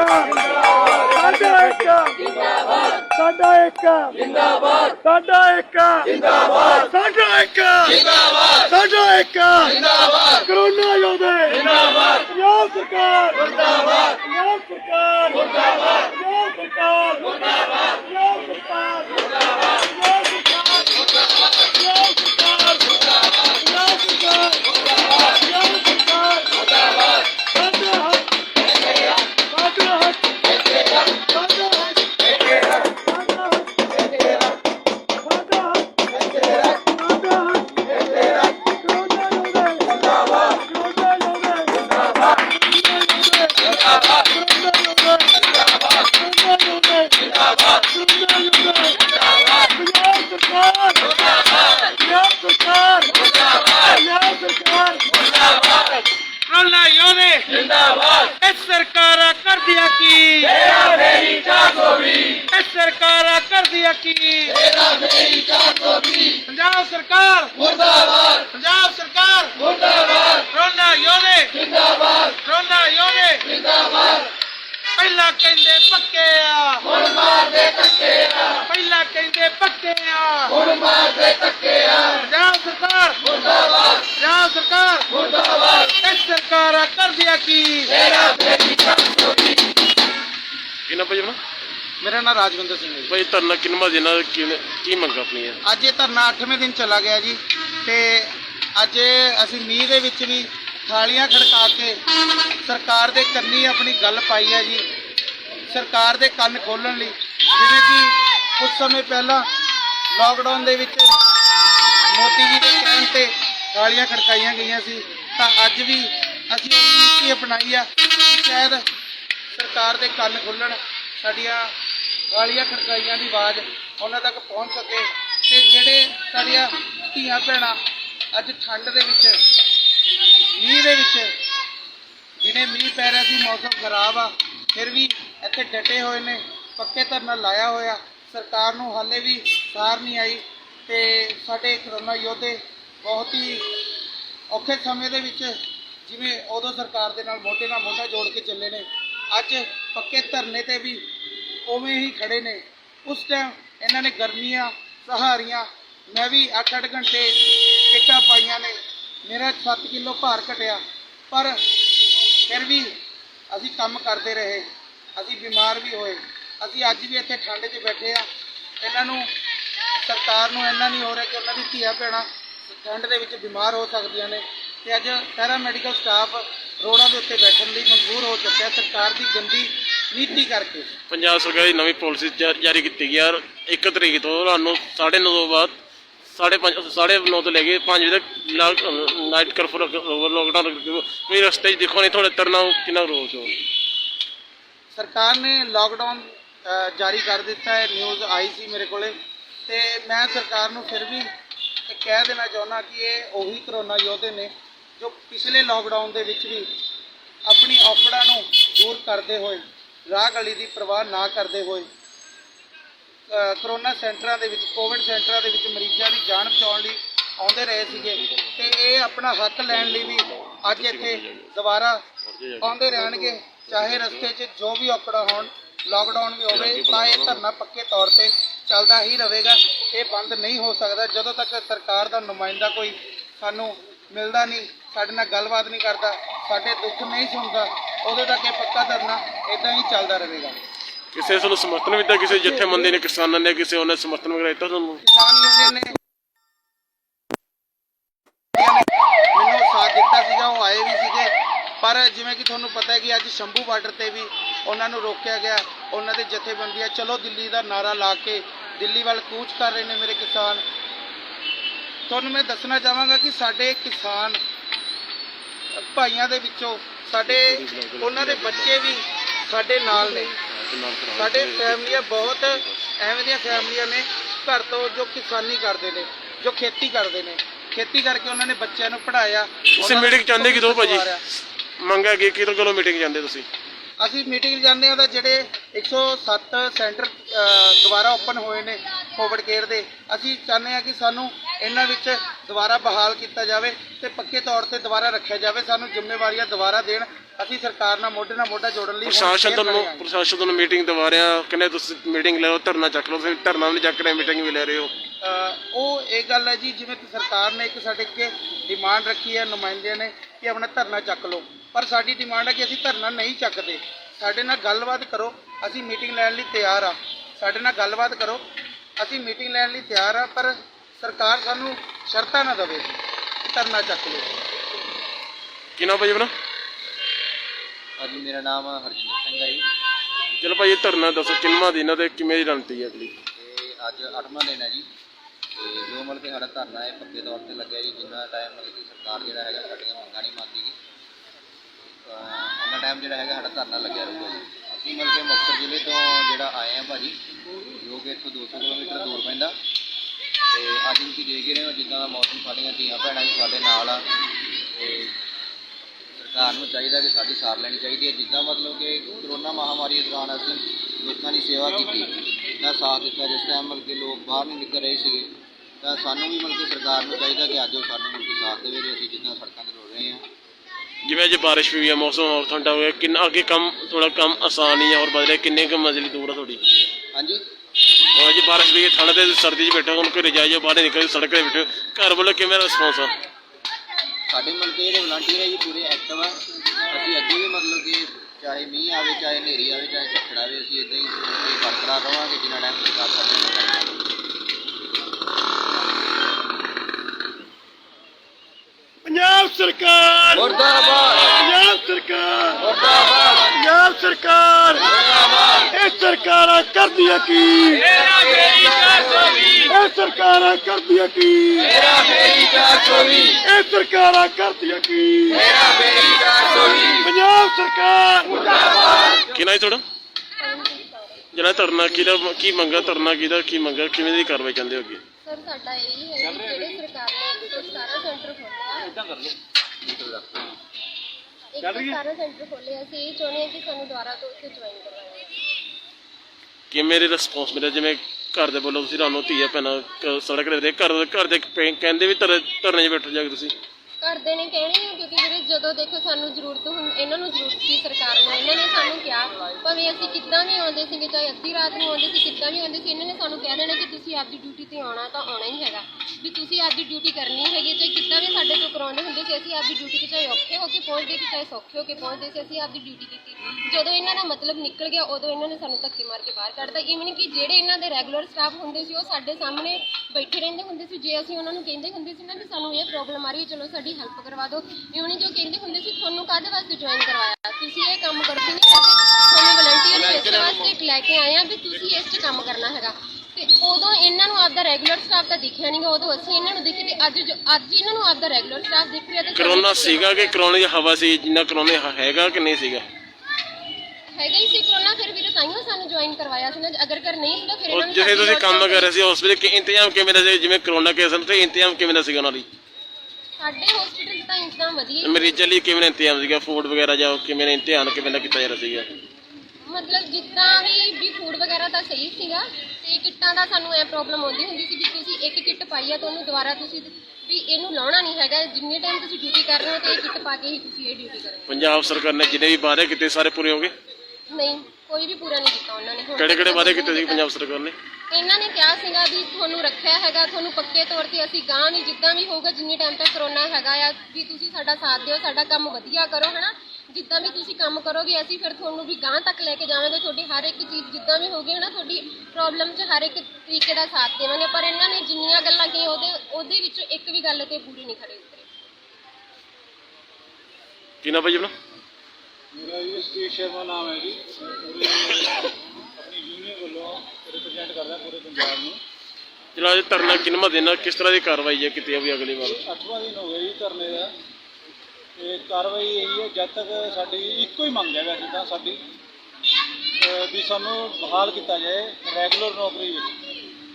ਸਾਡਾ ਇੱਕ। ਜਿੰਦਾਬਾਦ ਸਾਡਾ ਇੱਕ। ਜਿੰਦਾਬਾਦ ਸਾਡਾ ਇੱਕ। ਜਿੰਦਾਬਾਦ ਸਾਡਾ ਇੱਕ। ਜਿੰਦਾਬਾਦ ਸਾਡਾ ਇੱਕ। ਜਿੰਦਾਬਾਦ ਕਰੋਨਾ ਯੋਧੇ। ਜਿੰਦਾਬਾਦ। ਪੰਜਾਬ ਸਰਕਾਰ। ਜਿੰਦਾਬਾਦ। ਪੰਜਾਬ ਸਰਕਾਰਾਂ ਕਰਦੀਆਂ ਕੀ ਤੇਰਾ ਮੇਰੀ 420 ਇਹ ਸਰਕਾਰਾਂ ਕਰਦੀਆਂ ਕੀ ਤੇਰਾ ਮੇਰੀ 420 ਪੰਜਾਬ ਸਰਕਾਰ ਮੁਰਦਾਬਾਦ ਪੰਜਾਬ ਸਰਕਾਰ ਮੁਰਦਾਬਾਦ ਕਰੋਨਾ ਯੋਧੇ ਜਿੰਦਾਬਾਦ ਕਰੋਨਾ ਯੋਧੇ ਜਿੰਦਾਬਾਦ ਪਹਿਲਾਂ ਕਹਿੰਦੇ ਪੱਕੇ ਆ। ਹੁਣ ਮਾਰਦੇ ਧੱਕੇ ਆ। ਪਹਿਲਾਂ ਕਹਿੰਦੇ ਪੱਕੇ ਆ। ਹੁਣ ਮਾਰਦੇ ਧੱਕੇ ਆ। ਪੰਜਾਬ ਸਰਕਾਰ। ਮੁਰਦਾਬਾਦ। ਪੰਜਾਬ ਸਰਕਾਰ। ਮੁਰਦਾਬਾਦ। ਇਹ ਸਰਕਾਰਾਂ ਕਰਦੀਆਂ ਕੀ? ਤੇਰਾ ਮੇਰੀ 420 ਕਿੰਨਾ ਭਾਈ ਆਪਣਾ? ਮੇਰਾ ਨਾਮ ਰਾਜਵਿੰਦਰ ਸਿੰਘ ਹੈ ਭਾਈ ਧਰਨਾ ਕਿੰਨਵਾਂ ਦਿਨ ਆ, ਕਿਵੇਂ- ਕੀ ਮੰਗ ਆਪਣੀ ਹੈ? ਅੱਜ ਇਹ ਧਰਨਾ 8ਵੇਂ ਦਿਨ ਚਲਾ ਗਿਆ ਜੀ ਤੇ ਅੱਜ ਅਸੀਂ ਮੀਂਹ ਦੇ ਵਿੱਚ ਵੀ ਥਾਲੀਆਂ ਖੜਕਾ ਕੇ ਸਰਕਾਰ ਦੇ ਕੰਨੀ ਆਪਣੀ ਗੱਲ ਪਾਈ ਹੈ ਜੀ। ਸਰਕਾਰ ਦੇ ਕੰਨ ਖੋਲਣ ਲਈ, ਜਿਵੇਂ ਕਿ ਕੁਝ ਸਮੇਂ ਪਹਿਲਾਂ ਲਾਕਡਾਊਨ ਦੇ ਵਿੱਚ ਮੋਦੀ ਜੀ ਦੇ ਕਹਿਣ ਤੇ ਗਾਲੀਆਂ ਖੜਕਾਈਆਂ ਗਈਆਂ ਸੀ, ਤਾਂ ਅੱਜ ਵੀ ਅਸੀਂ ਨੀਤੀ ਅਪਣਾਈ ਆ ਸ਼ਾਇਦ ਸਰਕਾਰ ਦੇ ਕੰਨ ਖੁੱਲਣ, ਸਾਡੀਆਂ ਗਾਲੀਆਂ ਖੜਕਾਈਆਂ ਦੀ ਆਵਾਜ਼ ਉਹਨਾਂ ਤੱਕ ਪਹੁੰਚ ਸਕੇ ਤੇ ਜਿਹੜੇ ਸਾਡੀਆਂ ਧੀਆਂ ਭੈਣਾਂ ਅੱਜ ਠੰਡ ਦੇ ਵਿੱਚ, ਮੀਂਹ ਦੇ ਵਿੱਚ ਜਿਹਨੇ ਮੀਂਹ ਪੈ ਰਿਹਾ ਸੀ, ਮੌਸਮ ਖਰਾਬ ਆ ਫਿਰ ਵੀ ਇੱਥੇ ਡਟੇ ਹੋਏ ਨੇ, ਪੱਕੇ ਧਰਨਾ ਲਾਇਆ ਹੋਇਆ, ਸਰਕਾਰ ਨੂੰ ਹਾਲੇ ਵੀ ਸਾਰ ਨਹੀਂ ਆਈ ਤੇ ਸਾਡੇ ਕਰੋਨਾ ਯੋਧੇ ਬਹੁਤ ਹੀ ਔਖੇ ਸਮੇਂ ਦੇ ਵਿੱਚ ਜਿਵੇਂ ਉਦੋਂ ਸਰਕਾਰ ਦੇ ਨਾਲ ਮੋਢੇ ਨਾਲ ਮੋਢਾ ਜੋੜ ਕੇ ਚੱਲੇ ਨੇ, ਅੱਜ ਪੱਕੇ ਧਰਨੇ ਤੇ ਵੀ ਉਵੇਂ ਹੀ ਖੜੇ ਨੇ। ਉਸ ਟਾਈਮ ਇਹਨਾਂ ਨੇ ਗਰਮੀਆਂ, ਸਹਾਰੀਆਂ, ਮੈਂ ਵੀ 8-8 ਘੰਟੇ ਕਿੱਟਾਂ ਪਾਈਆਂ ਨੇ, ਮੇਰਾ 7 ਕਿਲੋ ਭਾਰ ਘਟਿਆ, ਪਰ ਫਿਰ ਵੀ ਅਸੀਂ ਕੰਮ ਕਰਦੇ ਰਹੇ, ਅਸੀਂ ਬਿਮਾਰ ਵੀ ਹੋਏ, ਅਸੀਂ ਅੱਜ ਵੀ ਇੱਥੇ ਠੰਡ 'ਚ ਬੈਠੇ ਆ ਇਹਨਾਂ ਨੂੰ, ਸਰਕਾਰ ਨੂੰ ਇੰਨਾ ਨਹੀਂ ਹੋ ਰਿਹਾ ਕਿ ਉਹਨਾਂ ਦੀ ਧੀਆ ਭੈਣਾਂ ਠੰਡ ਦੇ ਵਿੱਚ ਬਿਮਾਰ ਹੋ ਸਕਦੀਆਂ ਨੇ। ਤੇ ਅੱਜ ਪੈਰਾ ਮੈਡੀਕਲ ਸਟਾਫ ਰੋਡਾਂ ਦੇ ਉੱਤੇ ਬੈਠਣ ਲਈ ਮਜਬੂਰ ਹੋ ਚੁੱਕਿਆ ਸਰਕਾਰ ਦੀ ਗੰਦੀ ਨੀਤੀ ਕਰਕੇ। ਪੰਜਾਬ ਸਰਕਾਰ ਦੀ ਨਵੀਂ ਪਾਲਿਸੀ ਜਾ- ਜਾਰੀ ਕੀਤੀ ਗਈ ਯਾਰ 1 ਤਰੀਕ ਤੋਂ ਰਾਤ ਨੂੰ 9:30 ਤੋਂ ਬਾਅਦ 5:30 9:30 ਤੋਂ ਲੈ ਕੇ 5 ਵਜੇ ਤੱਕ ਨਾਈਟ ਕਰਫਿਊ ਲੋਕਡਾਊਨ ਕੋਈ ਰਸਤੇ 'ਚ ਦੇਖੋ ਨਹੀਂ ਤੁਹਾਡੇ ਤਰਨਾ ਕਿੰਨਾ ਰੋਸ ਹੋ ਸਰਕਾਰ ਨੇ ਲਾਕਡਾਊਨ ਅ, ਜਾਰੀ ਕਰ ਦਿੱਤਾ ਹੈ ਨਿਊਜ਼ ਆਈ ਸੀ ਮੇਰੇ ਕੋਲੇ। ਤੇ ਮੈਂ ਸਰਕਾਰ ਨੂੰ ਫਿਰ ਵੀ ਇਹ ਕਹਿ ਦੇਣਾ ਚਾਹੁੰਦਾ ਕਿ ਇਹ ਉਹੀ ਕਰੋਨਾ ਯੋਧੇ ਨੇ ਜੋ ਪਿਛਲੇ ਲਾਕਡਾਊਨ ਦੇ ਵਿੱਚ ਵੀ ਆਪਣੀ ਔਕੜਾਂ ਨੂੰ ਦੂਰ ਕਰਦੇ ਹੋਏ ਰਾਹ ਗਲੀ ਦੀ ਪਰਵਾਹ ਨਾ ਕਰਦੇ ਹੋਏ ਕਰੋਨਾ ਸੈਂਟਰਾਂ ਦੇ ਵਿੱਚ ਕੋਵਿਡ ਸੈਂਟਰਾਂ ਦੇ ਵਿੱਚ ਮਰੀਜ਼ਾਂ ਦੀ ਜਾਨ ਬਚਾਉਣ ਲਈ ਆਉਂਦੇ ਰਹੇ ਸੀਗੇ। ਤੇ ਇਹ ਆਪਣਾ ਹੱਕ ਲੈਣ ਲਈ ਵੀ ਅੱਜ ਇੱਥੇ ਦੁਬਾਰਾ ਆਉਂਦੇ ਰਹਿਣਗੇ। ਚਾਹੇ ਰਸਤੇ 'ਚ ਜੋ ਵੀ ਔਕੜਾ ਹੋਣ ਲਾਕਡਾਊਨ ਵੀ ਹੋਵੇ, ਤਾਂ ਇਹ ਧਰਨਾ ਪੱਕੇ ਤੌਰ ਤੇ ਚੱਲਦਾ ਹੀ ਰਹੇਗਾ। ਇਹ ਬੰਦ ਨਹੀਂ ਹੋ ਸਕਦਾ। ਜਦੋਂ ਤੱਕ ਸਰਕਾਰ ਦਾ ਨੁਮਾਇੰਦਾ ਕੋਈ ਸਾਨੂੰ ਮਿਲਦਾ ਨਹੀਂ, ਸਾਡੇ ਨਾਲ ਗੱਲਬਾਤ ਨਹੀਂ ਕਰਦਾ, ਸਾਡੇ ਦੁੱਖ ਨਹੀਂ ਸੁਣਦਾ, ਉਦੋਂ ਤੱਕ ਇਹ ਪੱਕਾ ਧਰਨਾ ਇਦਾਂ ਹੀ ਚੱਲਦਾ ਰਹੇਗਾ। ਕਿਸੇ ਨੂੰ ਸਮਰਥਨ ਵੀ ਦਿੱਤਾ ਕਿਸੇ ਜਥੇਬੰਦੀ ਨੇ, ਕਿਸਾਨਾਂ ਨੇ, ਕਿਸੇ ਉਹਨੇ ਸਮਰਥਨ ਵਗੈਰਾ ਦਿੱਤਾ ਤੁਹਾਨੂੰ? ਕਿਸਾਨ ਯੂਨੀਅਨ ਨੇ। ਮੈਨੂੰ ਸਾਥ ਦਿੱਤਾ ਸੀਗਾ, ਉਹ ਆਏ ਵੀ ਸੀਗੇ। ਪਰ ਜਿਵੇਂ ਕਿ ਤੁਹਾਨੂੰ ਪਤਾ ਹੈ ਕਿ ਅੱਜ ਸ਼ੰਭੂ ਬਾਰਡਰ ਤੇ ਵੀ ਉਹਨਾਂ ਨੂੰ ਰੋਕਿਆ ਗਿਆ। ਉਹਨਾਂ ਦੇ ਜਥੇਬੰਦੀਆਂ, ਚਲੋ ਦਿੱਲੀ ਦਾ ਨਾਰਾ ਲਾ ਕੇ ਦਿੱਲੀ ਵੱਲ ਕੂਚ ਕਰ ਰਹੇ ਨੇ ਮੇਰੇ ਕਿਸਾਨ। ਤੁਹਾਨੂੰ ਮੈਂ ਦੱਸਣਾ ਚਾਹਾਂਗਾ ਕਿ ਸਾਡੇ ਕਿਸਾਨ ਭਾਈਆਂ ਦੇ ਵਿੱਚੋਂ, ਸਾਡੇ ਉਹਨਾਂ ਦੇ ਬੱਚੇ ਵੀ ਸਾਡੇ ਨਾਲ ਨੇ। ਸਾਡੇ ਫੈਮਲੀਆਂ ਬਹੁਤ ਐਵੇਂ ਦੀਆਂ ਫੈਮਲੀਆਂ ਨੇ ਘਰ ਤੋਂ ਜੋ ਕਿਸਾਨੀ ਕਰਦੇ ਨੇ ਜੋ ਖੇਤੀ ਕਰਦੇ ਨੇ। ਖੇਤੀ ਕਰਕੇ ਉਹਨਾਂ ਨੇ ਬੱਚਿਆਂ ਨੂੰ ਪੜਾਇਆ ਤੁਸੀਂ meeting ਚਾਹੁੰਦੇ ਕਿਦੋਂ ਭਾਜੀ? ਮੰਗਾ ਕਿ ਕਿਹਦੇ ਕੋਲੋਂ ਮੀਟਿੰਗ ਜਾਂਦੇ ਤੁਸੀਂ? ਅਸੀਂ ਮੀਟਿੰਗ ਜਾਂਦੇ ਹਾਂ ਤਾਂ ਜਿਹੜੇ 107 ਸੈਂਟਰ ਦੁਬਾਰਾ ਓਪਨ ਹੋਏ ਨੇ। ਕੋਵਿਡ ਕੇਅਰ ਦੇ। ਅਸੀਂ ਚਾਹੁੰਦੇ ਹਾਂ ਕਿ ਸਾਨੂੰ ਇਹਨਾਂ ਵਿੱਚ ਦੁਬਾਰਾ ਬਹਾਲ ਕੀਤਾ ਜਾਵੇ ਤੇ ਪੱਕੇ ਤੌਰ ਤੇ ਦੁਬਾਰਾ ਰੱਖਿਆ ਜਾਵੇ। ਸਾਨੂੰ ਜ਼ਿੰਮੇਵਾਰੀਆਂ ਦੁਬਾਰਾ ਦੇਣ। ਅਸੀਂ ਸਰਕਾਰ ਨਾਲ ਮੋਢੇ ਨਾਲ ਮੋਢਾ ਜੋੜਨ ਲਈ ਪ੍ਰਸ਼ਾਸਨ ਤੁਹਾਨੂੰ। ਪ੍ਰਸ਼ਾਸਨ ਤੁਹਾਨੂੰ ਮੀਟਿੰਗ ਦਵਾ ਰਿਹਾ। ਕਹਿੰਦੇ ਤੁਸੀਂ ਮੀਟਿੰਗ ਲੈ ਲਓ ਧਰਨਾ ਚੱਕ ਲਓ। ਫਿਰ ਧਰਨਾ ਵੀ ਨਹੀਂ ਚੱਕ ਰਹੇ ਮੀਟਿੰਗ ਵੀ ਲੈ ਰਹੇ ਹੋ। ਉਹ ਇਹ ਗੱਲ ਹੈ ਜੀ ਜਿਵੇਂ ਕਿ ਸਰਕਾਰ ਨੇ ਇੱਕ ਸਾਡੇ ਅੱਗੇ ਡਿਮਾਂਡ ਰੱਖੀ ਹੈ ਨੁਮਾਇੰਦਿਆਂ ਨੇ ਕਿ ਆਪਣਾ ਧਰਨਾ ਚੱਕ ਲਓ। ਪਰ ਸਾਡੀ ਡਿਮਾਂਡ ਹੈ ਕਿ ਅਸੀਂ ਧਰਨਾ ਨਹੀਂ ਚੱਕਦੇ। ਸਾਡੇ ਨਾਲ ਗੱਲਬਾਤ ਕਰੋ। ਅਸੀਂ ਮੀਟਿੰਗ ਲੈਣ ਲਈ ਤਿਆਰ ਆ ਸਾਡੇ ਨਾਲ ਗੱਲਬਾਤ ਕਰੋ। ਅਸੀਂ ਮੀਟਿੰਗ ਲੈਣ ਲਈ ਤਿਆਰ ਆ ਪਰ ਸਰਕਾਰ ਸਾਨੂੰ ਸ਼ਰਤਾਂ ਨਾ ਦੇਵੇ। ਧਰਨਾ ਚੱਕ ਲਓ। ਕੀ ਨਾਮ ਭਾਜੀ ਆਪਣਾ? ਹਾਂਜੀ ਮੇਰਾ ਨਾਮ ਹਰਜਿੰਦਰ ਸਿੰਘ ਹੈ ਜੀ। ਚਲੋ ਭਾਈ ਇਹ ਧਰਨਾ ਦੱਸੋ ਕਿੰਨਵਾਂ ਦਿਨ ਹੈ ਤੇ ਕਿਵੇਂ ਦੀ ਰਣਤੀ ਹੈ ਅਗਲੀ? ਤੇ ਅੱਜ 8ਵਾਂ ਦਿਨ ਹੈ ਜੀ। ਤੇ ਜੋ ਮਤਲਬ ਕਿ ਸਾਡਾ ਧਰਨਾ ਹੈ ਪੱਕੇ ਤੌਰ ਤੇ ਲੱਗਿਆ ਜੀ ਜਿੰਨਾ ਟਾਈਮ ਮਤਲਬ ਕਿ ਸਰਕਾਰ ਜਿਹੜਾ ਹੈਗਾ ਸਾਡੀਆਂ ਮੰਗਾਂ ਨਹੀਂ ਮੰਨਦੀ ਗੀ। ਉਹਨਾਂ ਟਾਈਮ ਜਿਹੜਾ ਹੈਗਾ ਸਾਡਾ ਧਰਨਾ ਲੱਗਿਆ ਰਹੂਗਾ ਜੀ। ਅਸੀਂ ਮਤਲਬ ਕਿ ਮੁਕਤਸਰ ਜ਼ਿਲ੍ਹੇ ਤੋਂ ਜਿਹੜਾ ਆਏ ਆ ਭਾਜੀ? ਜੋ ਕਿ ਇੱਥੋਂ 200 ਕਿਲੋਮੀਟਰ ਦੂਰ ਪੈਂਦਾ। ਤੇ ਅੱਜ ਤੁਸੀਂ ਦੇਖ ਹੀ ਰਹੇ ਹੋ, ਜਿੱਦਾਂ ਦਾ ਮੌਸਮ ਸਾਡੀਆਂ ਧੀਆਂ ਭੈਣਾਂ ਵੀ ਸਾਡੇ ਨਾਲ ਆ। ਤੇ ਸਰਕਾਰ ਨੂੰ ਚਾਹੀਦਾ ਕਿ ਸਾਡੀ ਸਾਰ ਲੈਣੀ ਚਾਹੀਦੀ ਹੈ। ਜਿੱਦਾਂ ਮਤਲਬ ਕਿ ਕਰੋਨਾ ਮਹਾਮਾਰੀ ਦੇ ਦੌਰਾਨ ਅਸੀਂ ਲੋਕਾਂ ਦੀ ਸੇਵਾ ਕੀਤੀ, ਦਾ ਸਾਥ ਦਿੱਤਾ। ਜਿਸ ਟਾਈਮ ਮਤਲਬ ਕਿ ਲੋਕ ਬਾਹਰ ਨਹੀਂ ਨਿਕਲ ਰਹੇ ਸੀਗੇ, ਤਾਂ ਸਾਨੂੰ ਵੀ ਮਤਲਬ ਕਿ ਸਰਕਾਰ ਨੂੰ ਚਾਹੀਦਾ ਕਿ ਅੱਜ ਉਹ ਸਾਨੂੰ ਮਤਲਬ ਕਿ ਸਾਥ ਦੇਵੇ ਤੇ ਅਸੀਂ ਜਿੱਦਾਂ ਸੜਕਾਂ ਤੇ ਰੁਲ ਰਹੇ ਹਾਂ। ਜਿਵੇਂ ਅੱਜ ਬਾਰਿਸ਼ ਵੀ ਹੋਈ ਹੈ ਮੌਸਮ ਹੋਰ ਠੰਡਾ ਹੋ ਗਿਆ ਕਿੰਨਾ ਅੱਗੇ ਕੰਮ ਥੋੜਾ ਕੰਮ ਆਸਾਨ ਹੀ ਹੈ ਔਰ ਬਦਲੇ ਕਿੰਨੇ ਕੁ ਮੰਜ਼ਲੀ ਦੂਰ ਹੈ ਤੁਹਾਡੀ? ਹਾਂਜੀ। ਹੁਣ ਅੱਜ ਬਾਰਿਸ਼ ਵੀ ਹੈ, ਠੰਡ ਤੇ ਸਰਦੀ 'ਚ ਬੈਠੇ ਹੁਣ ਘਰੇ ਜਾਈਏ ਬਾਹਰ ਨਿਕਲ ਸੜਕ ਤੇ ਬੈਠੇ ਘਰ ਵੱਲੋਂ ਕਿਵੇਂ ਰਿਸਪੌਂਸ ਆ? ਸਾਡੇ ਮਤਲਬ ਕਿ ਜਿਹੜੇ ਵਲੰਟੀਅਰ ਹੈ ਜੀ ਪੂਰੇ ਐਕਟਿਵ ਆ। ਅਸੀਂ ਅੱਗੇ ਵੀ ਮਤਲਬ ਕਿ ਚਾਹੇ ਮੀਂਹ ਆਵੇ ਚਾਹੇ ਹਨੇਰੀ ਆਵੇ ਚਾਹੇ ਝੱਖੜ ਆਵੇ ਅਸੀਂ ਇਦਾਂ ਹੀ ਮਤਲਬ ਕਿ ਬਰਕਰਾਰ ਰਵਾਂਗੇ ਜਿੰਨਾ ਟਾਈਮ ਸਰਕਾਰ ਸਾਡੇ ਨਾਲ ਕਰਨਾ ਪੰਜਾਬ ਸਰਕਾਰ! ਮੁਰਦਾਬਾਦ। ਪੰਜਾਬ ਸਰਕਾਰ! ਮੁਰਦਾਬਾਦ। ਪੰਜਾਬ ਸਰਕਾਰ! ਇਹ ਸਰਕਾਰਾਂ ਕਰਦੀਆਂ ਕੀ? ਇਹ ਸਰਕਾਰਾਂ ਕਰਦੀਆਂ ਕੀ? ਮੇਰਾ ਫੇਰੀ 420 ਇਹ ਸਰਕਾਰਾਂ ਕਰਦੀਆਂ ਕੀ? ਮੇਰਾ ਫੇਰੀ 420 ਪੰਜਾਬ ਸਰਕਾਰ! ਕੀ ਨਾ ਤੁਹਾਡਾ? ਜਿਹੜਾ ਧਰਨਾ ਕਿਹਦਾ ਕੀ ਮੰਗਾ ਧਰਨਾ ਕਿਹਦਾ ਕੀ ਮੰਗਾ ਕਿਵੇਂ ਦੀ ਕਾਰਵਾਈ ਚਾਹੁੰਦੇ ਹੋ ਅੱਗੇ? ਸਰ ਸਾਡਾ ਇਹ ਹੈ ਕਿ ਜਿਹੜੇ ਸਰਕਾਰ ਨੇ 117 ਸੈਂਟਰ ਖੋਲ੍ਹਿਆ ਇਦਾਂ ਕਰ ਲਓ 117 ਸੈਂਟਰ ਖੋਲ੍ਹੇ ਅਸੀਂ ਇਹ ਚਾਹੁੰਦੇ ਹਾਂ ਕਿ ਸਾਨੂੰ ਦੁਬਾਰਾ ਤੋਂ ਉੱਥੇ ਜੁਆਇਨ ਕਰਵਾਇਆ ਜਾਵੇ। ਕਿ ਮੇਰੇ ਰਿਸਪੌਂਸ ਮਿਲਿਆ? ਜਿਵੇਂ ਘਰ ਦੇ ਵੱਲੋਂ ਤੁਸੀਂ ਤੁਹਾਨੂੰ ਧੀਆ ਕ- ਸੜਕ ਦੇ ਦੇ ਘਰ ਘਰ ਦੇ ਕਹਿੰਦੇ ਵੀ ਧਰ ਧਰਨੇ 'ਚ ਬੈਠੋ ਜਾ ਕੇ ਤੁਸੀਂ। ਕਰਦੇ ਨੇ, ਕਹਿਣੇ ਆ, ਕਿਉਂਕਿ ਵੀਰੇ ਜਦੋਂ ਦੇਖੋ ਸਾਨੂੰ ਜ਼ਰੂਰਤ ਹੁਣ ਇਹਨਾਂ ਨੂੰ ਜ਼ਰੂਰਤ ਸੀ ਸਰਕਾਰ ਨੂੰ ਇਹਨਾਂ ਨੇ ਸਾਨੂੰ ਕਿਹਾ, ਭਾਵੇਂ ਅਸੀਂ ਕਿੱਦਾਂ ਵੀ ਆਉਂਦੇ ਸੀਗੇ ਚਾਹੇ ਅੱਧੀ ਰਾਤ ਨੂੰ ਆਉਂਦੇ ਸੀ, ਕਿੱਦਾਂ ਵੀ ਆਉਂਦੇ ਸੀ, ਇਹਨਾਂ ਨੇ ਸਾਨੂੰ ਕਹਿ ਦੇਣਾ ਕਿ ਤੁਸੀਂ ਆਪਦੀ ਡਿਊਟੀ ਤੇ ਆਉਣਾ ਤਾਂ ਆਉਣਾ ਹੀ ਹੈਗਾ। ਵੀ ਤੁਸੀਂ ਆਪਦੀ ਡਿਊਟੀ ਕਰਨੀ ਹੈਗੀ ਚਾਹੇ ਕਿੱਦਾਂ ਵੀ ਸਾਡੇ ਤੋਂ ਕਰਾਉਂਦੇ ਹੁੰਦੇ ਸੀ, ਅਸੀਂ ਆਪਦੀ ਡਿਊਟੀ ਤੇ ਚਾਹੇ ਔਖੇ ਹੋ ਕੇ ਪਹੁੰਚਦੇ ਸੀ, ਚਾਹੇ ਸੌਖੇ ਹੋ ਕੇ ਪਹੁੰਚਦੇ ਸੀ, ਅਸੀਂ ਆਪਦੀ ਡਿਊਟੀ ਕੀਤੀ। ਜਦੋਂ ਇਹਨਾਂ ਦਾ ਮਤਲਬ ਨਿਕਲ ਗਿਆ, ਉਦੋਂ ਇਹਨਾਂ ਨੇ ਸਾਨੂੰ ਧੱਕੇ ਮਾਰ ਕੇ ਬਾਹਰ ਕੱਢਤਾ। ਇਵਨ ਕਿ ਜਿਹੜੇ ਇਹਨਾਂ ਦੇ ਰੈਗੂਲਰ ਸਟਾਫ ਹੁੰਦੇ ਸੀ, ਉਹ ਸਾਡੇ ਸਾਹਮਣੇ ਬੈਠੇ ਰਹਿੰਦੇ ਹੁੰਦੇ ਸੀ, ਜੇ ਅਸੀਂ ਉਹਨਾਂ ਨੂੰ ਕਹਿੰਦੇ ਹੁੰਦੇ ਸੀ, ਨਾ ਵੀ ਸਾਨੂੰ ਇਹ ਪ੍ਰੋਬਲਮ ਆ ਰਹੀ ਹੈ, ਚਲੋ ਸਾਡੀ ਹੈਲਪ ਕਰਵਾ ਦਿਓ। ਇਵਨ ਕਿ ਉਹ ਕਹਿੰਦੇ ਹੁੰਦੇ ਸੀ ਤੁਹਾਨੂੰ ਕਾਹਦੇ ਵਾਸਤੇ ਜੁਆਇਨ ਕਰਵਾਇਆ? ਤੁਸੀਂ ਇਹ ਕੰਮ ਕਰਦੇ ਨਹੀਂ ਕਰਦੇ ਤੁਹਾਨੂੰ ਵਲੰਟੀਅਰ ਇਸ ਵਾਸਤੇ ਲੈ ਕੇ ਆਏ ਆ ਵੀ ਤੁਸੀਂ ਇਸ 'ਚ ਕੰਮ ਕਰਨਾ ਹੈਗਾ। ਤੇ ਉਦੋਂ ਇਹਨਾਂ ਨੂੰ ਆਪਦਾ ਰੈਗੂਲਰ ਸਟਾਫ ਤਾਂ ਦਿਖਿਆ ਨਹੀਂਗਾ ਉਦੋਂ ਅਸੀਂ ਇਹਨਾਂ ਨੂੰ ਦਿਖੇ ਤੇ ਅੱਜ ਜੋ ਅੱਜ ਇਹਨਾਂ ਨੂੰ ਆਪਦਾ ਰੈਗੂਲਰ ਸਟਾਫ ਦਿਖ ਰਿਹਾ ਤੇ ਕਰੋਨਾ ਸੀਗਾ ਕਿ ਕਰੋਨਾ ਦੀ ਹਵਾ ਸੀ ਜਿੰਨਾ ਕਰੋਨਾ ਹੈਗਾ ਕਿ ਨਹੀਂ ਸੀਗਾ? ਹੈਗਾ ਹੀ ਸੀ ਕਰੋਨਾ ਫਿਰ ਵੀਰੇ ਤਾਈਓ ਸਾਨੂੰ ਜੁਆਇਨ ਕਰਵਾਇਆ ਸੀ ਨਾ ਅਗਰ ਕਰ ਨਹੀਂ ਹੁੰਦਾ ਫਿਰ ਉਹ ਇਹਨਾਂ ਨੂੰ ਜਿਵੇਂ ਸਾਡੀ ਤੁਸੀਂ ਲੋੜ ਕੰਮ। ਕਰ ਰਹੇ ਸੀ ਹਸਪੀਟਲ ਕਿ ਇੰਤਜ਼ਾਮ ਕਿਵੇਂ ਦਾ ਸੀ? ਜਿਵੇਂ ਕਰੋਨਾ ਕੇਸ ਹਨ ਤੇ ਇੰਤਜ਼ਾਮ ਕਿਵੇਂ ਦਾ ਸੀਗਾ ਉਹਨਾਂ ਦੀ? ਸਾਡੇ ਹਸਪੀਟਲ ਤਾਂ ਇੰਨਾ ਵਧੀਆ ਹੀ ਮਰੀਜ਼ਾਂ ਲਈ ਕਿਵੇਂ ਦਾ ਇੰਤਜ਼ਾਮ ਸੀਗਾ? ਫੂਡ ਵਗੈਰਾ ਜਾਂ ਕਿਵੇਂ ਦਾ ਇੰਤਜ਼ਾਮ ਕਿਵੇਂ ਦਾ ਕੀਤਾ ਜਾ ਰਿਹਾ ਸੀਗਾ? ਮਤਲਬ ਜਿੱਦਾਂ ਵੀ ਵੀ ਫੂਡ ਵਗੈਰਾ ਤਾਂ ਸਹੀ ਸੀਗਾ ਤੇ ਕਿੱਟਾਂ ਦਾ ਸਾਨੂੰ ਇਹ ਪ੍ਰੋਬਲਮ ਆਉਂਦੀ ਹੁੰਦੀ ਸੀ ਵੀ ਤੁਸੀਂ ਇੱਕ ਕਿੱਟ ਪਾਈ ਆ ਤਾਂ ਉਹਨੂੰ ਦੁਬਾਰਾ ਤੁਸੀਂ ਵੀ ਇਹਨੂੰ ਲਾਉਣਾ ਨਹੀਂ ਹੈਗਾ। ਜਿੰਨੇ ਟਾਈਮ ਤੁਸੀਂ ਡਿਊਟੀ ਕਰ ਰਹੇ ਹੋ ਤੇ ਇਹ ਕਿੱਟ ਪਾ ਕੇ ਹੀ ਤੁਸੀਂ ਇਹ ਡਿਊਟੀ ਕਰਨੀ ਪੰਜਾਬ ਸਰਕਾਰ ਨੇ ਜਿੰਨੇ ਵੀ ਵਾਅਦੇ ਕੀਤੇ ਸਾਰੇ ਪੂਰੇ ਹੋ ਗਏ? ਨਹੀਂ। ਕੋਈ ਵੀ ਪੂਰਾ ਨਹੀਂ ਕੀਤਾ ਉਹਨਾਂ ਨੇ ਹੁਣ ਕਿਹੜੇ ਕਿਹੜੇ ਵਾਅਦੇ ਕੀਤੇ ਸੀ ਪੰਜਾਬ ਸਰਕਾਰ ਨੇ? ਇਹਨਾਂ ਨੇ ਕਿਹਾ ਸੀਗਾ ਵੀ ਤੁਹਾਨੂੰ ਰੱਖਿਆ ਹੈਗਾ ਤੁਹਾਨੂੰ ਪੱਕੇ ਤੌਰ ਤੇ ਅਸੀਂ ਗਾਂ ਵੀ ਜਿੱਦਾਂ ਵੀ ਹੋਊਗਾ ਜਿੰਨੇ ਟਾਈਮ ਤੱਕ ਕਰੋਨਾ ਹੈਗਾ ਆ ਵੀ ਤੁਸੀਂ ਸਾਡਾ ਸਾਥ ਦਿਓ ਸਾਡਾ ਕੰਮ ਵਧੀਆ ਕਰੋ ਹਨਾ? ਜਿੱਦਾਂ ਵੀ ਤੁਸੀਂ ਕੰਮ ਕਰੋਗੇ ਅਸੀਂ ਫਿਰ ਤੁਹਾਨੂੰ ਵੀ ਗਾਂ ਤੱਕ ਲੈ ਕੇ ਜਾਵਾਂਗੇ ਤੁਹਾਡੀ ਹਰ ਇੱਕ ਚੀਜ਼ ਜਿੱਦਾਂ ਵੀ ਹੋਊਗੀ ਹਨਾ? ਤੁਹਾਡੀ ਪ੍ਰੋਬਲਮ 'ਚ ਹਰ ਇੱਕ ਤਰੀਕੇ ਦਾ ਸਾਥ ਦੇਵਾਂਗੇ ਪਰ ਇਹਨਾਂ ਨੇ ਜਿੰਨੀਆਂ ਗੱਲਾਂ ਕਹੀਆਂ ਉਹਦੇ ਉਹਦੇ ਵਿੱਚੋਂ ਇੱਕ ਵੀ ਗੱਲ ਤੇ ਪੂਰੀ ਨਹੀਂ ਖੜੇ ਉਤਰੇ। ਕੀ ਨਾ ਭਾਈ ਆਪਣਾ? ਮੇਰਾ ਸਤੀਸ਼ ਸ਼ਰਮਾ ਨਾਮ ਹੈ ਜੀ। ਪੂਰੇ ਆਪਣੀ ਯੂਨੀਅਨ ਵੱਲੋਂ ਰਿਪਰੈਜ਼ੈਂਟ ਕਰਦਾ ਪੂਰੇ ਪੰਜਾਬ ਨੂੰ। ਜਿਹੜਾ ਇਹ ਧਰਨਾ ਕਿੰਨਵਾਂ ਦਿਨ ਆ ਕਿਸ ਤਰ੍ਹਾਂ ਦੀ ਕਾਰਵਾਈ ਹੈ ਕੀਤੀ ਜਾਊਗੀ ਅਗਲੀ ਵਾਰ? ਅੱਠਵਾਂ ਦਿਨ ਹੋ ਗਿਆ ਜੀ ਧਰਨੇ ਦਾ। ਤੇ ਕਾਰਵਾਈ ਇਹੀ ਹੈ ਜਦ ਤੱਕ ਸਾਡੀ ਇੱਕੋ ਹੀ ਮੰਗ ਹੈ ਵੈਸੇ ਤਾਂ ਸਾਡੀ ਅਹ ਵੀ ਸਾਨੂੰ ਬਹਾਲ ਕੀਤਾ ਜਾਏ ਰੈਗੂਲਰ ਨੌਕਰੀ ਵਿੱਚ।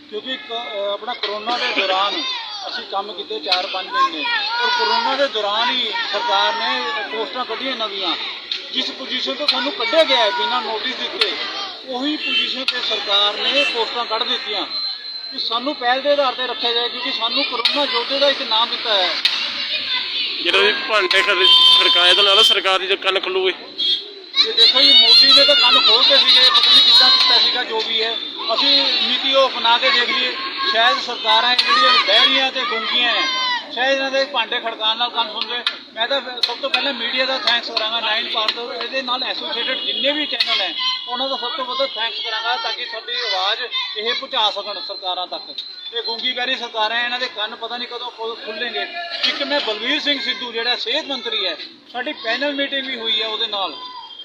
ਕਿਉਂਕਿ ਕ- ਅਹ ਆਪਣਾ ਕਰੋਨਾ ਦੇ ਦੌਰਾਨ ਅਸੀਂ ਕੰਮ ਕੀਤੇ 4-5 ਮਹੀਨੇ ਔਰ ਕਰੋਨਾ ਦੇ ਦੌਰਾਨ ਹੀ ਸਰਕਾਰ ਨੇ ਪੋਸਟਾਂ ਕੱਢੀਆਂ ਇਹਨਾਂ ਦੀਆਂ ਜਿਸ ਪੋਜੀਸ਼ਨ ਤੋਂ ਸਾਨੂੰ ਕੱਢਿਆ ਗਿਆ ਹੈ ਬਿਨਾਂ ਨੋਟਿਸ ਦਿੱਤੇ ਉਹੀ ਪੋਜੀਸ਼ਨ ਤੇ ਸਰਕਾਰ ਨੇ ਪੋਸਟਾਂ ਕੱਢ ਦਿੱਤੀਆਂ ਕਿ ਸਾਨੂੰ ਪਹਿਲ ਦੇ ਆਧਾਰ ਤੇ ਰੱਖਿਆ ਜਾਏ ਕਿਉਂਕਿ ਸਾਨੂੰ ਕਰੋਨਾ ਯੋਧੇ ਦਾ ਇੱਕ ਨਾਮ ਦਿੱਤਾ ਹੈ। ਜਦੋਂ ਵੀ ਭਾਂਡੇ ਖੜਕਾਏ ਤਾਂ ਨਾਲ ਸਰਕਾਰ ਦੀ ਕੰਨ ਖੁੱਲੂਗੇ ਤੇ ਦੇਖੋ ਜੀ ਮੋਦੀ ਨੇ ਤਾਂ ਕੰਨ ਖੋਲਤੇ ਸੀਗੇ ਪਤਾ ਨਹੀਂ ਕਿੱਦਾਂ ਕੀਤਾ ਸੀਗਾ ਜੋ ਵੀ ਹੈ। ਅਸੀਂ ਨੀਤੀ ਉਹ ਅਪਣਾ ਕੇ ਦੇਖ ਲਈਏ ਸ਼ਾਇਦ ਸਰਕਾਰਾਂ ਇਹ ਜਿਹੜੀਆਂ ਬਹਿਰੀਆਂ ਤੇ ਗੁੰਗੀਆਂ ਹੈ ਸ਼ਾਇਦ ਇਹਨਾਂ ਦੇ ਭਾਂਡੇ ਖੜਕਾਉਣ ਨਾਲ ਕੰਨ ਸੁਣ ਸੁਣਦੇ। ਮੈਂ ਤਾਂ ਸਭ ਤੋਂ ਪਹਿਲਾਂ ਮੀਡੀਆ ਦਾ ਥੈਂਕਸ ਕਰਾਂਗਾ ਨਾਈਨ ਪਾਰਟ ਇਹਦੇ ਨਾਲ ਐਸੋਸੀਏਟਡ ਜਿੰਨੇ ਵੀ ਚੈਨਲ ਹੈ ਉਹਨਾਂ ਦਾ ਸਭ ਤੋਂ ਵੱਧ ਥੈਂਕਸ ਕਰਾਂਗਾ ਤਾਂ ਕਿ ਸਾਡੀ ਆਵਾਜ਼ ਇਹ ਪਹੁੰਚਾ ਸਕਣ ਸਰਕਾਰਾਂ ਤੱਕ। ਇਹ ਗੂੰਗੀ ਬਹਿਰੀ ਸਰਕਾਰਾਂ ਹੈ, ਇਹਨਾਂ ਦੇ ਕੰਨ ਪਤਾ ਨਹੀਂ ਕਦੋਂ ਖੁੱਲ- ਖੁੱਲ੍ਹਣਗੇ। ਇੱਕ ਮੈਂ ਬਲਵੀਰ ਸਿੰਘ ਸਿੱਧੂ ਜਿਹੜਾ ਸਿਹਤ ਮੰਤਰੀ ਹੈ ਸਾਡੀ ਪੈਨਲ ਮੀਟਿੰਗ ਵੀ ਹੋਈ ਹੈ ਉਹਦੇ ਨਾਲ।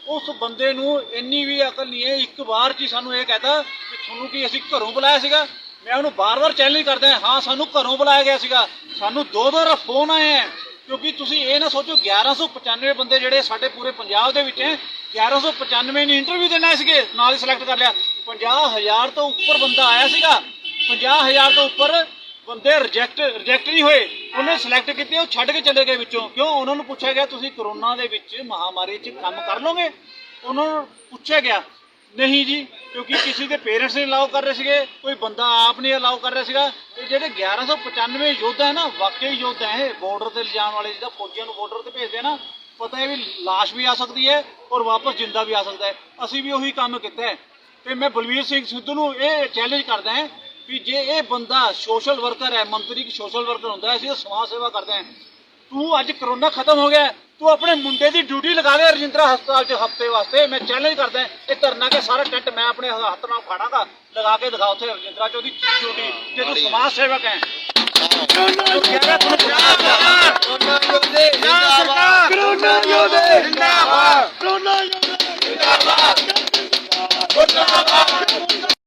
ਉਸ ਬੰਦੇ ਨੂੰ ਇੰਨੀ ਵੀ ਅਕਲ ਨਹੀਂ ਹੈ। ਇੱਕ ਵਾਰ 'ਚ ਹੀ ਸਾਨੂੰ ਇਹ ਕਹਤਾ ਕਿ ਤੁਹਾਨੂੰ ਕੀ ਅਸੀਂ ਘਰੋਂ ਬੁਲਾਇਆ ਸੀਗਾ? ਮੈਂ ਉਹਨੂੰ ਬਾਰ-ਬਾਰ ਚੈਲੰਜ ਕਰਦਾ ਹਾਂ। ਸਾਨੂੰ ਘਰੋਂ ਬੁਲਾਇਆ ਗਿਆ ਸੀਗਾ। ਸਾਨੂੰ ਦੋ ਦੋ ਰ ਫੋਨ ਆਏ ਹੈ, ਕਿਉਂਕਿ ਤੁਸੀਂ ਇਹ ਨਾ ਸੋਚੋ 1195 ਬੰਦੇ ਜਿਹੜੇ ਸਾਡੇ ਪੂਰੇ ਪੰਜਾਬ ਦੇ ਵਿੱਚ ਹੈ 1195 ਨੇ ਇੰਟਰਵਿਊ ਦੇਣਾ ਸੀਗੇ, ਨਾਲ ਹੀ ਸਿਲੈਕਟ ਕਰ ਲਿਆ। 50000 ਤੋਂ ਉੱਪਰ ਬੰਦਾ ਆਇਆ ਸੀਗਾ। 50000 ਤੋਂ ਉੱਪਰ ਬੰਦੇ ਰਿਜੈਕਟ ਰਿਜੈਕਟ ਨਹੀਂ ਹੋਏ। ਉਹਨੇ ਸਿਲੈਕਟ ਕੀਤੇ, ਉਹ ਛੱਡ ਕੇ ਚਲੇ ਗਏ ਵਿੱਚੋਂ। ਕਿਉਂ? ਉਹਨਾਂ ਨੂੰ ਪੁੱਛਿਆ ਗਿਆ, ਤੁਸੀਂ ਕਰੋਨਾ ਦੇ ਵਿੱਚ ਮਹਾਮਾਰੀ 'ਚ ਕੰਮ ਕਰ ਲੋਗੇ ਉਹਨਾਂ ਨੂੰ ਪੁੱਛਿਆ ਗਿਆ ਨਹੀਂ ਜੀ, ਕਿਉਂਕਿ ਕਿਸੇ ਦੇ ਪੇਰੈਂਟਸ ਨੇ ਅਲਾਉ ਕਰ ਰਹੇ ਸੀਗੇ, ਕੋਈ ਬੰਦਾ ਆਪ ਨਹੀਂ ਅਲਾਉ ਕਰ ਰਿਹਾ ਸੀਗਾ। ਤੇ ਜਿਹੜੇ 1195 ਯੋਧਾ ਹੈ ਨਾ, ਵਾਕਈ ਯੋਧਾ ਹੈ ਇਹ ਬਾਰਡਰ ਤੇ ਲਿਜਾਣ ਵਾਲੇ ਜਿਹਦਾ ਫੌਜੀਆਂ ਨੂੰ ਬਾਰਡਰ ਤੇ ਭੇਜਦੇ ਆ ਨਾ, ਪਤਾ ਹੈ ਵੀ ਲਾਸ਼ ਵੀ ਆ ਸਕਦੀ ਹੈ ਔਰ ਵਾਪਸ ਜਿੰਦਾ ਵੀ ਆ ਸਕਦਾ ਹੈ। ਅਸੀਂ ਵੀ ਉਹੀ ਕੰਮ ਕੀਤਾ ਹੈ। ਤੇ ਮੈਂ ਬਲਵੀਰ ਸਿੰਘ ਸਿੱਧੂ ਨੂੰ ਇਹ ਚੈਲੰਜ ਕਰਦਾ ਹਾਂ ਵੀ ਜੇ ਇਹ ਬੰਦਾ ਸੋਸ਼ਲ ਵਰਕਰ ਹੈ, ਮੰਤਰੀ ਕਿ ਸੋਸ਼ਲ ਵਰਕਰ ਹੁੰਦਾ ਹੈ, ਅਸੀਂ ਤਾਂ ਸਮਾਜ ਸੇਵਾ ਕਰਦੇ ਹਾਂ। ਤੂੰ ਅੱਜ ਕਰੋਨਾ ਖਤਮ ਹੋ ਗਿਆ ਤੂੰ ਆਪਣੇ ਮੁੰਡੇ ਦੀ ਡਿਊਟੀ ਲਗਾ ਲੈ ਰਜਿੰਦਰਾ ਹਸਪਤਾਲ 'ਚ ਹਫ਼ਤੇ ਵਾਸਤੇ। ਮੈਂ ਚੈਲੰਜ ਕਰਦਾ ਇਹ ਧਰਨਾ ਕੇ ਸਾਰਾ ਟੈਂਟ ਮੈਂ ਆਪਣੇ ਹੱਥ ਨਾਲ ਫਾੜਾਂਗਾ ਲਗਾ ਕੇ ਦਿਖਾ ਉੱਥੇ ਰਜਿੰਦਰਾ 'ਚ ਉਹਦੀ ਡਿਊਟੀ ਜੇ ਤੂੰ ਸਮਾਜ ਸੇਵਕ ਹੈ।